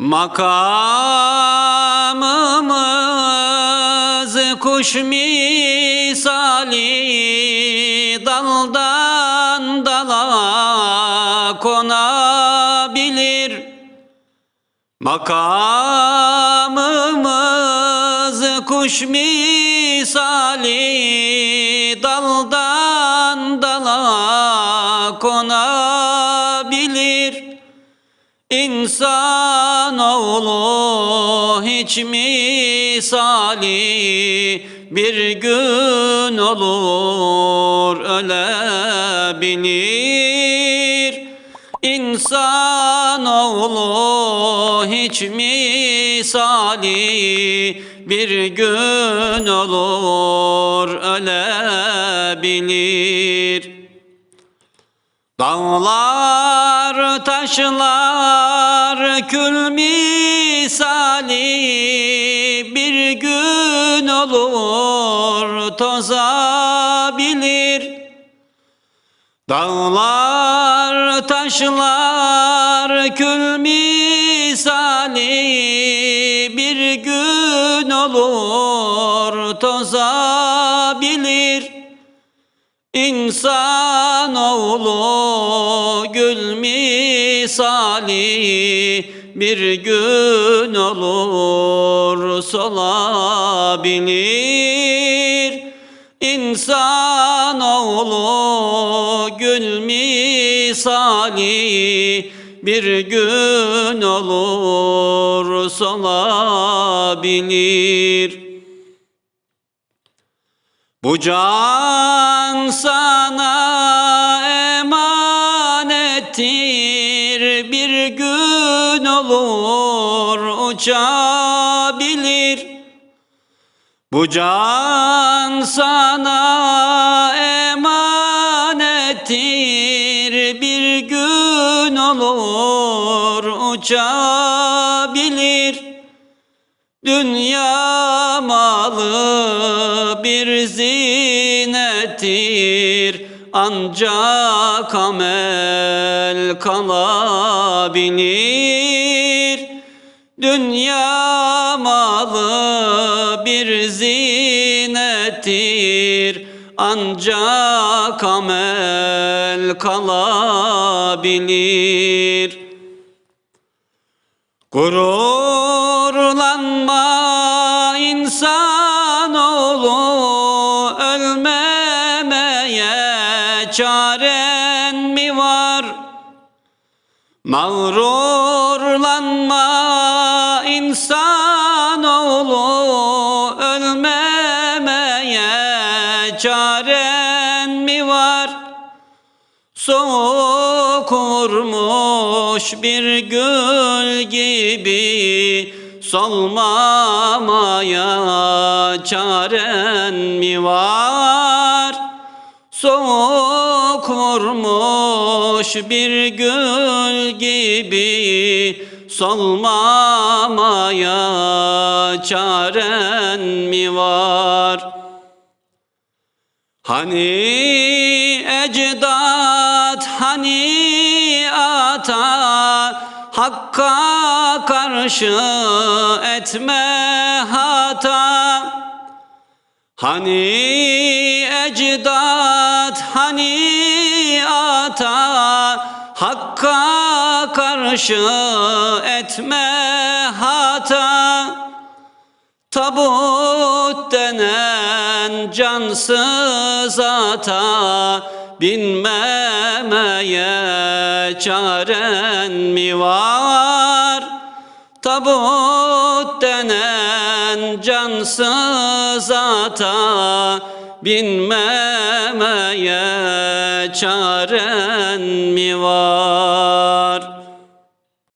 Makamımız kuş misali daldan dala konabilir. Makamımız kuş misali daldan dala konabilir. İnsanoğlu hiç misali bir gün olur ölebilir. İnsanoğlu hiç misali bir gün olur ölebilir. Dağlar taşlar kül misali bir gün olur tozabilir. Dağlar taşlar kül misali bir gün olur tozabilir. İnsanoğlu gül misali bir gün olur solabilir. İnsanoğlu gül misali bir gün olur solabilir. Bu can sana emanettir bir gün olur uçabilir. Bu can sana emanettir bir gün olur uçabilir. Dünya malı bir zinettir ancak amel kalabilir. Dünya malı bir zinettir ancak amel kalabilir. Gururlanma Mağrurlanma insanoğlu ölmemeye çaren mi var? Soğuk vurmuş bir gül gibi solmamaya çaren mi var? Soğuk vurmuş bir gül gibi solmamaya çaren mi var? Hani ecdat hani ata Hakka karşı etme hata Hani ecdat hani ata Hakka karşı etme hata Tabut denen cansız ata Binmemeye çaren mi var? Tabut denen cansız ata Binmemeye çaren mi var?